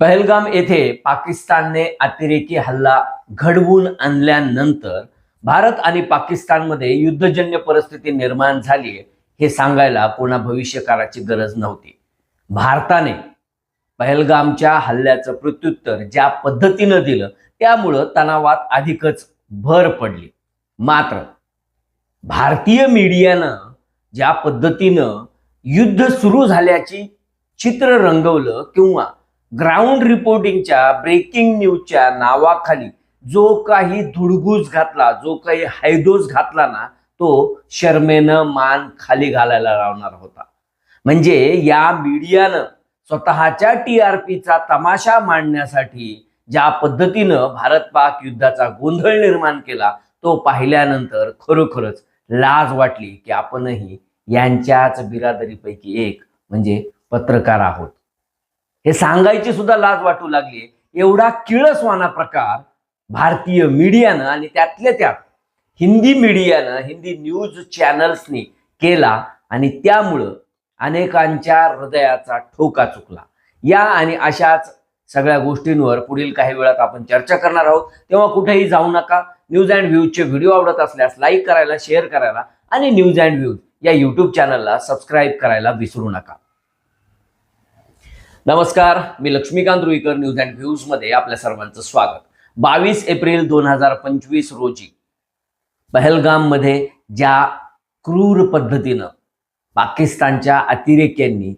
पहलगाम येथे पाकिस्तानने अतिरेकी हल्ला घडवून आणल्यानंतर भारत आणि पाकिस्तानमध्ये युद्धजन्य परिस्थिती निर्माण झाली हे सांगायला पुन्हा भविष्यकाराची गरज नव्हती. भारताने पहलगामच्या हल्ल्याचं प्रत्युत्तर ज्या पद्धतीनं दिलं त्यामुळं तणावात अधिकच भर पडली. मात्र भारतीय मीडियानं ज्या पद्धतीनं युद्ध सुरू झाल्याची चित्र रंगवलं किंवा ग्राउंड रिपोर्टिंगच्या ब्रेकिंग न्यूजच्या नावाखाली जो काही धुडगूस घातला जो काही हैदोस घातला ना तो शर्मेनं मान खाली घालायला लावणार होता. म्हणजे या मीडियानं स्वतःच्या टी आर पीचा तमाशा मांडण्यासाठी ज्या पद्धतीनं भारत पाक युद्धाचा गोंधळ निर्माण केला तो पाहिल्यानंतर खरोखरच लाज वाटली की आपणही यांच्याच बिरादरीपैकी एक म्हणजे पत्रकार आहोत. हे सांगायची सुद्धा लाज वाटू लागली. एवढा किळसवाना प्रकार भारतीय मीडियानं आणि त्यातल्या त्यात हिंदी मीडियानं हिंदी न्यूज चॅनल्सनी केला आणि त्यामुळं अनेकांच्या हृदयाचा ठोका चुकला. या आणि अशाच सगळ्या गोष्टींवर पुढील काही वेळात आपण चर्चा करणार आहोत. तेव्हा कुठेही जाऊ नका. न्यूज अँड व्ह्यूजचे व्हिडिओ आवडत असल्यास लाईक करायला शेअर करायला आणि न्यूज अँड व्ह्यूज या यूट्यूब चॅनलला सबस्क्राईब करायला विसरू नका. नमस्कार मी लक्ष्मीकांत रुईकर न्यूज अँड व्ह्यूजमध्ये आपल्या सर्वांचं स्वागत. बावीस एप्रिल दोन हजार पंचवीस रोजी पहलगाममध्ये ज्या क्रूर पद्धतीनं पाकिस्तानच्या अतिरेक्यांनी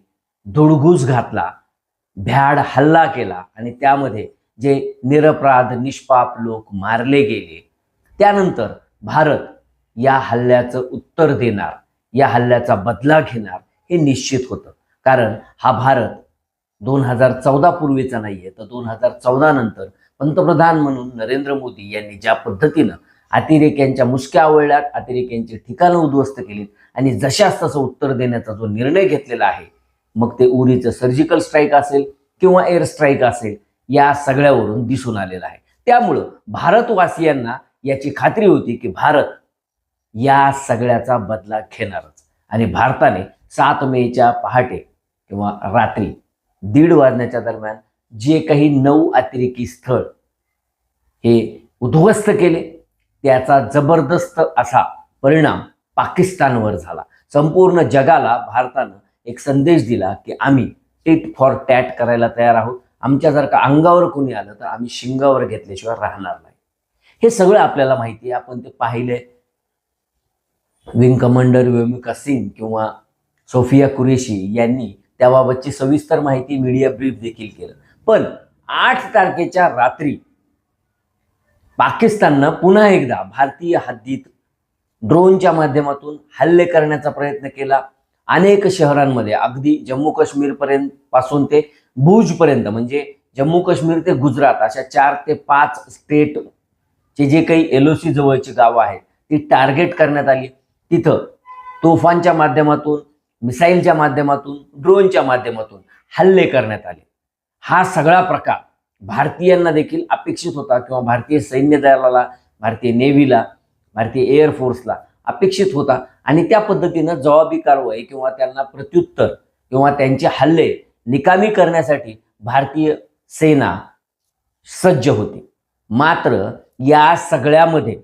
धुडगूस घातला भ्याड हल्ला केला आणि त्यामध्ये जे निरपराध निष्पाप लोक मारले गेले त्यानंतर भारत या हल्ल्याचं उत्तर देणार या हल्ल्याचा बदला घेणार हे निश्चित होतं. कारण हा भारत दोन हजार चौदा पूर्वीचा नाहीये तर दोन हजार चौदा नंतर पंतप्रधान म्हणून नरेंद्र मोदी यांनी ज्या पद्धतीनं अतिरेक्यांच्या मुसक्या आवळल्यात अतिरेक्यांची ठिकाणं उद्ध्वस्त केलीत आणि जशास तसं उत्तर देण्याचा जो निर्णय घेतलेला आहे मग ते उरीचं सर्जिकल स्ट्राईक असेल किंवा एअर स्ट्राईक असेल या सगळ्यावरून दिसून आलेलं आहे. त्यामुळं भारतवासियांना याची खात्री होती की भारत या सगळ्याचा बदला घेणारच. आणि भारताने सात मेच्या पहाटे किंवा रात्री दीड वाजण्याच्या दरम्यान जे काही नऊ अतिरेकी स्थळ हे उद्ध्वस्त केले त्याचा जबरदस्त असा परिणाम पाकिस्तानवर झाला. संपूर्ण जगाला भारतानं एक संदेश दिला की आम्ही टिट फॉर टॅट करायला तयार आहोत. आमच्या जर का अंगावर कोणी आलं तर आम्ही शिंगावर घेतल्याशिवाय राहणार नाही. हे सगळं आपल्याला माहिती आहे. आपण ते पाहिले. विंग कमांडर व्योमिका सिंग किंवा सोफिया कुरेशी यांनी त्याबाबतची सविस्तर माहिती मीडिया ब्रीफ देखील केलं. पण आठ तारखेच्या रात्री पाकिस्ताननं पुन्हा एकदा भारतीय हद्दीत ड्रोनच्या माध्यमातून हल्ले करण्याचा प्रयत्न केला. अनेक शहरांमध्ये अगदी जम्मू काश्मीरपर्यंत पासून ते भुजपर्यंत म्हणजे जम्मू काश्मीर ते गुजरात अशा चार ते पाच स्टेट चे जे काही एल ओ सी जवळची गावं आहेत ती टार्गेट करण्यात आली. तिथं तोफांच्या माध्यमातून मिसाईलच्या माध्यमातून ड्रोनच्या माध्यमातून हल्ले करण्यात आले. हा सगळा प्रकार भारतीयांना देखील अपेक्षित होता किंवा भारतीय सैन्य दलाला भारतीय नेव्हीला भारतीय एअरफोर्सला अपेक्षित होता. आणि त्या पद्धतीनं जबाबी कारवाई किंवा त्यांना प्रत्युत्तर किंवा त्यांचे हल्ले निकामी करण्यासाठी भारतीय सेना सज्ज होती. मात्र या सगळ्यामध्ये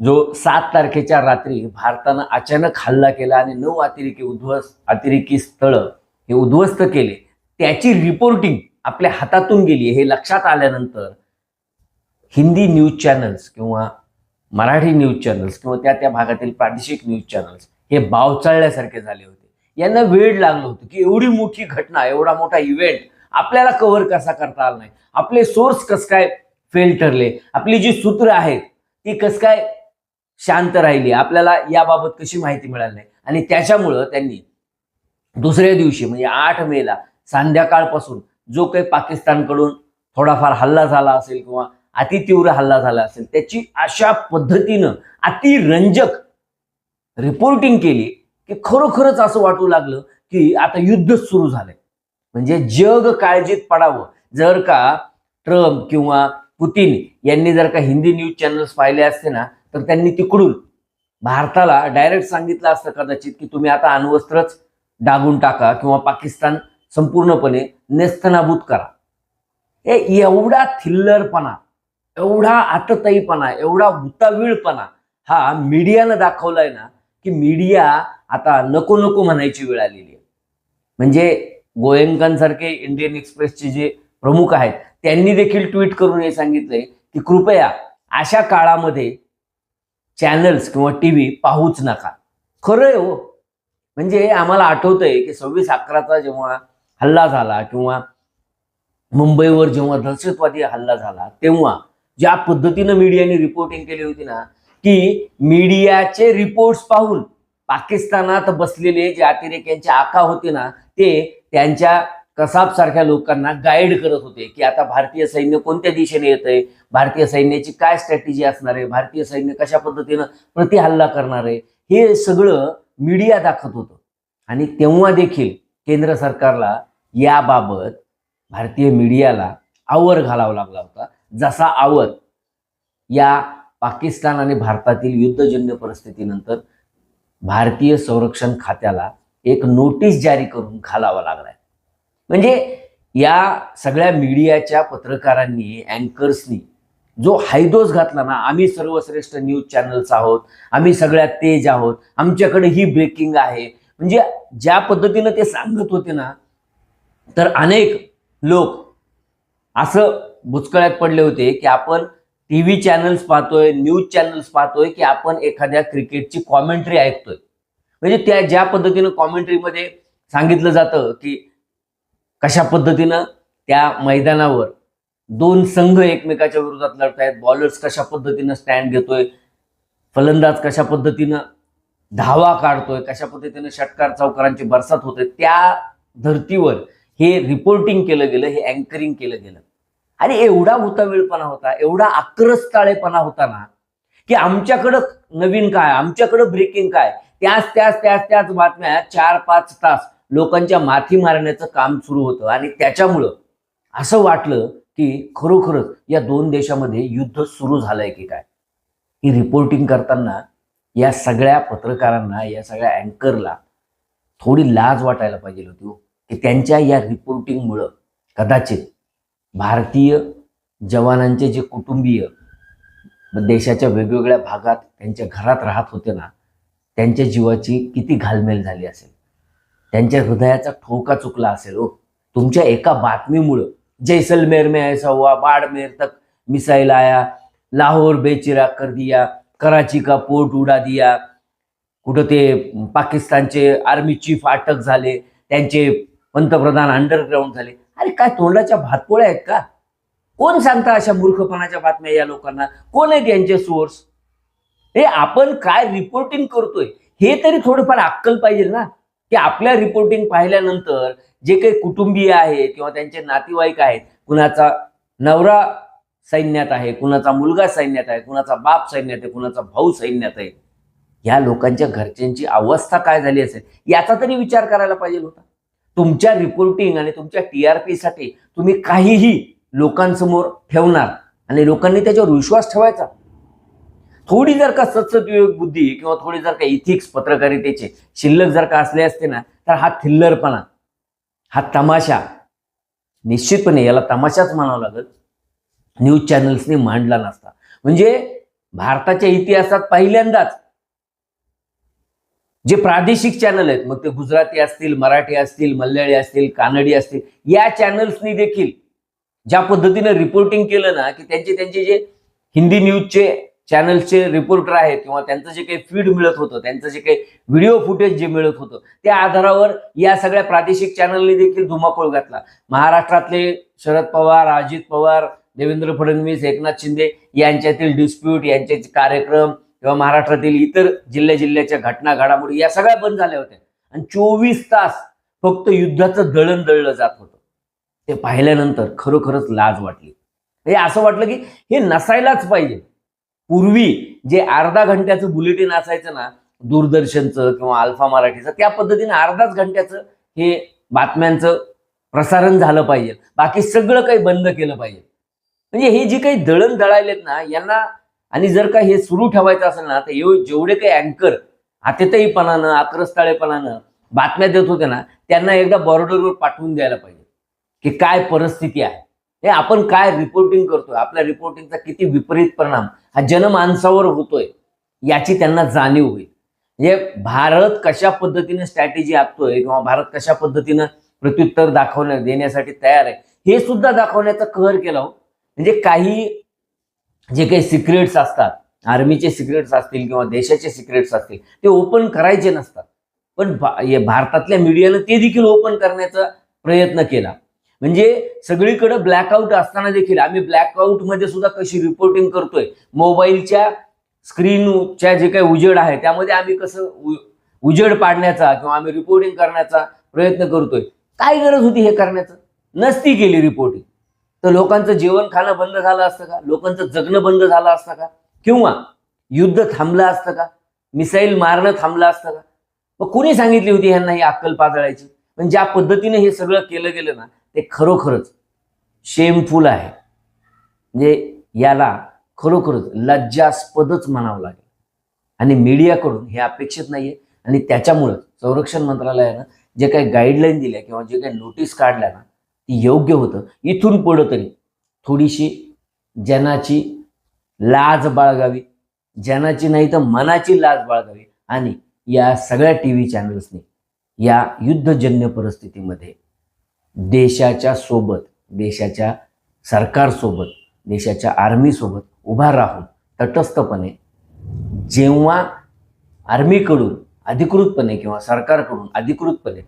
जो सात तारखेच्या रात्री भारतानं अचानक हल्ला केला आणि नऊ अतिरेकी उद्ध्वस्त अतिरेकी स्थळं हे उद्ध्वस्त केले त्याची रिपोर्टिंग आपल्या हातातून गेली हे लक्षात आल्यानंतर हिंदी न्यूज चॅनल्स किंवा मराठी न्यूज चॅनल्स किंवा त्या त्या भागातील प्रादेशिक न्यूज चॅनल्स हे बावचाळल्यासारखे झाले होते. यांना वेळ लागलं होतं की एवढी मोठी घटना एवढा मोठा इव्हेंट आपल्याला कव्हर कसा करता आला नाही? आपले सोर्स कस काय फेल ठरले? आपली जी सूत्र आहेत ती कस काय शांत राहिली. आपल्याला याबाबत कशी माहिती मिळाली नाही. आणि त्याच्यामुळं त्यांनी दुसऱ्या दिवशी म्हणजे आठ मेला संध्याकाळपासून जो काही पाकिस्तानकडून थोडाफार हल्ला झाला असेल किंवा अतितीव्र हल्ला झाला असेल त्याची अशा पद्धतीनं अतिरंजक रिपोर्टिंग केली की खरोखरच असं वाटू लागलं की आता युद्ध सुरू झालंय. म्हणजे जग काळजीत पडावं. जर का ट्रम्प किंवा पुतीन यांनी जर का हिंदी न्यूज चॅनल्स पाहिले असते ना तर त्यांनी तिकडून भारताला डायरेक्ट सांगितलं असतं कदाचित की तुम्ही आता अण्वस्त्रच डागून टाका किंवा पाकिस्तान संपूर्णपणे नेस्तनाभूत करा. हे एवढा थिल्लरपणा एवढा आतताईपणा एवढा उतावीळपणा हा मीडियानं दाखवलाय ना की मीडिया आता नको नको म्हणायची वेळ आलेली आहे. म्हणजे गोयंकांसारखे इंडियन एक्सप्रेसचे जे प्रमुख आहेत त्यांनी देखील ट्विट करून हे सांगितलंय की कृपया अशा काळामध्ये चॅनल्स किंवा टी व्ही पाहूच नका. खरं आहे हो. म्हणजे आम्हाला आठवतंय की सव्वीस अकराचा जेव्हा हल्ला झाला किंवा मुंबईवर जेव्हा दहशतवादी हल्ला झाला तेव्हा ज्या पद्धतीनं मीडियाने रिपोर्टिंग केली होती ना की मीडियाचे रिपोर्ट्स पाहून पाकिस्तानात बसलेले जे अतिरेक्यांचे आका होते ना ते त्यांच्या कसाबसारख्या लोकांना गाईड करत होते की आता भारतीय सैन्य कोणत्या दिशेने येत आहे भारतीय सैन्याची काय स्ट्रॅटेजी असणार आहे? भारतीय सैन्य कशा पद्धतीनं प्रतिहल्ला करणार आहे? हे सगळं मीडिया दाखवत होतं. आणि तेव्हा देखील केंद्र सरकारला याबाबत भारतीय मीडियाला आवर घालावा लागला होता. जसा आवर या पाकिस्तान आणि भारतातील युद्धजन्य परिस्थितीनंतर भारतीय संरक्षण खात्याला एक नोटीस जारी करून घालावा लागलाय. म्हणजे या सगळ्या मीडियाच्या पत्रकारांनी अँकर्सनी जो हायदोस घातला ना आम्ही सर्वश्रेष्ठ न्यूज चॅनल्स आहोत आम्ही सगळ्यात तेज आहोत आमच्याकडे ही ब्रेकिंग आहे. म्हणजे ज्या पद्धतीनं ते सांगत होते ना तर अनेक लोक असं भुचकळ्यात पडले होते की आपण टी व्ही चॅनल्स पाहतोय न्यूज चॅनल्स पाहतोय की आपण एखाद्या क्रिकेटची कॉमेंट्री ऐकतोय. म्हणजे त्या ज्या पद्धतीनं कॉमेंट्रीमध्ये सांगितलं जातं की कशा पद्धतीनं त्या मैदानावर दोन संघ एकमेकाच्या विरोधात लढतायत? बॉलर्स कशा पद्धतीनं स्टँड घेतोय? फलंदाज कशा पद्धतीनं धावा काढतोय? कशा पद्धतीनं षटकार चौकारांची बरसात होते? त्या धर्तीवर हे रिपोर्टिंग केलं गेलं हे अँकरिंग केलं गेलं. आणि एवढा हुतावेळपणा होता एवढा आक्रस्ताळेपणा होता ना की आमच्याकडं नवीन काय आमच्याकडं ब्रेकिंग काय? त्याच त्याच त्याच त्याच बातम्या चार पाच तास लोकांच्या माथी मारण्याचं काम सुरू होतं. आणि त्याच्यामुळं असं वाटलं की खरोखरच या दोन देशामध्ये युद्ध सुरू झालंय की काय? ही रिपोर्टिंग करताना या सगळ्या पत्रकारांना या सगळ्या अँकरला थोडी लाज वाटायला पाहिजे होती हो. की त्यांच्या या रिपोर्टिंगमुळं कदाचित भारतीय जवानांचे जे कुटुंबीय देशाच्या वेगवेगळ्या भागात त्यांच्या घरात राहत होते ना त्यांच्या जीवाची किती घालमेल झाली असेल. त्यांच्या हृदयाचा ठोका चुकला असेल हो. तुमच्या एका बातमीमुळं जैसलमेर में ऐसा हुआ बाड़मेर तक मिसाइल आया लाहोर बेचिराग कर दिया कराची का पोर्ट उडा दिया कुठं ते पाकिस्तानचे आर्मी चीफ अटक झाले त्यांचे पंतप्रधान अंडरग्राऊंड झाले. अरे काय तोंडाच्या भातपोळ्या आहेत का? कोण सांगता अशा मूर्खपणाच्या बातम्या या लोकांना? कोण आहेत यांचे सोर्स हे आपण काय रिपोर्टिंग करतोय? हे तरी थोडंफार अक्कल पाहिजे ना. की आपल्या रिपोर्टिंग पाहिल्यानंतर जे काही कुटुंबीय आहेत किंवा त्यांचे नातेवाईक आहेत कुणाचा नवरा सैन्यात आहे कुणाचा मुलगा सैन्यात आहे कुणाचा बाप सैन्यात आहे कुणाचा भाऊ सैन्यात आहे या लोकांच्या घरच्यांची अवस्था काय झाली असेल याचा तरी विचार करायला पाहिजे होता. तुमच्या रिपोर्टिंग आणि तुमच्या टी आर पीसाठी तुम्ही काहीही लोकांसमोर ठेवणार आणि लोकांनी त्याच्यावर विश्वास ठेवायचा. थोडी जर का सत्सदविवेक बुद्धी किंवा थोडी जर का इथिक्स पत्रकारितेचे शिल्लक जर का असले असते ना तर हा थिल्लरपणा हा तमाशा निश्चितपणे याला तमाशाच म्हणावं लागत न्यूज चॅनल्सने मांडला नसता. म्हणजे भारताच्या इतिहासात पहिल्यांदाच जे प्रादेशिक चॅनल आहेत मग ते गुजराती असतील मराठी असतील मल्याळी असतील कानडी असतील या चॅनल्सनी देखील ज्या पद्धतीनं रिपोर्टिंग केलं ना की त्यांचे त्यांचे जे हिंदी न्यूजचे चॅनलचे रिपोर्टर आहेत किंवा त्यांचं जे काही फीड मिळत होतं त्यांचं जे काही व्हिडिओ फुटेज जे मिळत होतं त्या आधारावर या सगळ्या प्रादेशिक चॅनलने देखील धुमाकूळ घातला. महाराष्ट्रातले शरद पवार अजित पवार देवेंद्र फडणवीस एकनाथ शिंदे यांच्यातील डिस्प्यूट यांचे कार्यक्रम किंवा महाराष्ट्रातील इतर जिल्ह्या जिल्ह्याच्या घटना घडामोडी या सगळ्या बंद झाल्या होत्या. आणि चोवीस तास फक्त युद्धाचं दळण दळलं जात होतं. ते पाहिल्यानंतर खरोखरच लाज वाटली. हे असं वाटलं की हे नसायलाच पाहिजे. पूर्वी जे अर्धा घंट्याचं बुलेटिन असायचं ना दूरदर्शनचं किंवा अल्फा मराठीचं त्या पद्धतीने अर्धाच घंट्याचं हे बातम्यांचं प्रसारण झालं पाहिजे. बाकी सगळं काही बंद केलं पाहिजे. म्हणजे हे जे काही दळण दळायलेत ना यांना आणि जर का हे सुरू ठेवायचं असेल ना तर जेवढे काही अँकर आतेतहीपणानं आक्रस्ताळेपणानं बातम्या देत होते ना त्यांना एकदा बॉर्डरवर पाठवून द्यायला पाहिजे. की काय परिस्थिती आहे. हे आपण काय रिपोर्टिंग करतोय? आपल्या रिपोर्टिंगचा किती विपरीत परिणाम? हा जनमानसावर होतोय. याची त्यांना जाणीव होईल. म्हणजे भारत कशा पद्धतीने स्ट्रॅटेजी आखतोय किंवा भारत कशा पद्धतीनं प्रत्युत्तर दाखवण्या देण्यासाठी तयार आहे हे सुद्धा दाखवण्याचा कहर केला हो. म्हणजे काही जे काही सिक्रेट्स असतात आर्मीचे सिक्रेट्स असतील किंवा देशाचे सिक्रेट्स असतील ते ओपन करायचे नसतात. पण भारतातल्या मीडियानं ते देखील ओपन करण्याचा प्रयत्न केला. म्हणजे सगळीकडे ब्लॅकआउट असताना देखील आम्ही ब्लॅकआउटमध्ये सुद्धा कशी रिपोर्टिंग करतोय? मोबाईलच्या स्क्रीनच्या जे काही उजेड आहे त्यामध्ये आम्ही कसं उजेड पाडण्याचा किंवा आम्ही रिपोर्टिंग करण्याचा प्रयत्न करतोय. काय गरज होती हे करण्याचं? नसती केली रिपोर्टिंग तर लोकांचं जेवण खाणं बंद झालं असतं का? लोकांचं जगणं बंद झालं असतं का? किंवा युद्ध थांबलं असतं का? मिसाईल मारणं थांबलं असतं का? मग कुणी सांगितली होती ह्यांना ही अक्कल पाजळायची? पण ज्या पद्धतीने हे सगळं केलं गेलं ना ते खरोखरच शेमफुल आहे. म्हणजे याला खरोखरच लज्जास्पदच म्हणावं लागेल. आणि मीडियाकडून हे अपेक्षित नाहीये. आणि त्याच्यामुळं संरक्षण मंत्रालयानं जे काही गाईडलाईन दिल्या किंवा जे काही नोटीस काढल्या ना ती योग्य होतं. इथून पुढं तरी थोडीशी जनाची लाज बाळगावी. जनाची नाही तर मनाची लाज बाळगावी. आणि या सगळ्या टी व्ही चॅनल्सनी या युद्धजन्य परिस्थितीमध्ये देशाच्या सोबत देशाच्या सरकारसोबत देशाच्या आर्मीसोबत उभा राहून तटस्थपणे जेव्हा आर्मीकडून अधिकृतपणे किंवा सरकारकडून अधिकृतपणे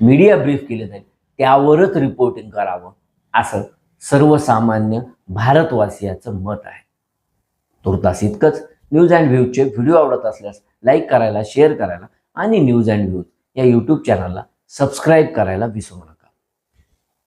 मीडिया ब्रीफ केले जाईल त्यावरच रिपोर्टिंग करावं असं सर्वसामान्य भारतवासियाचं मत आहे. तुर्तास इतकंच. न्यूज अँड व्ह्यूजचे व्हिडिओ आवडत असल्यास लाईक करायला शेअर करायला आणि न्यूज अँड व्ह्यूज या यूट्यूब चॅनलला सबस्क्राईब करायला विसरू नका.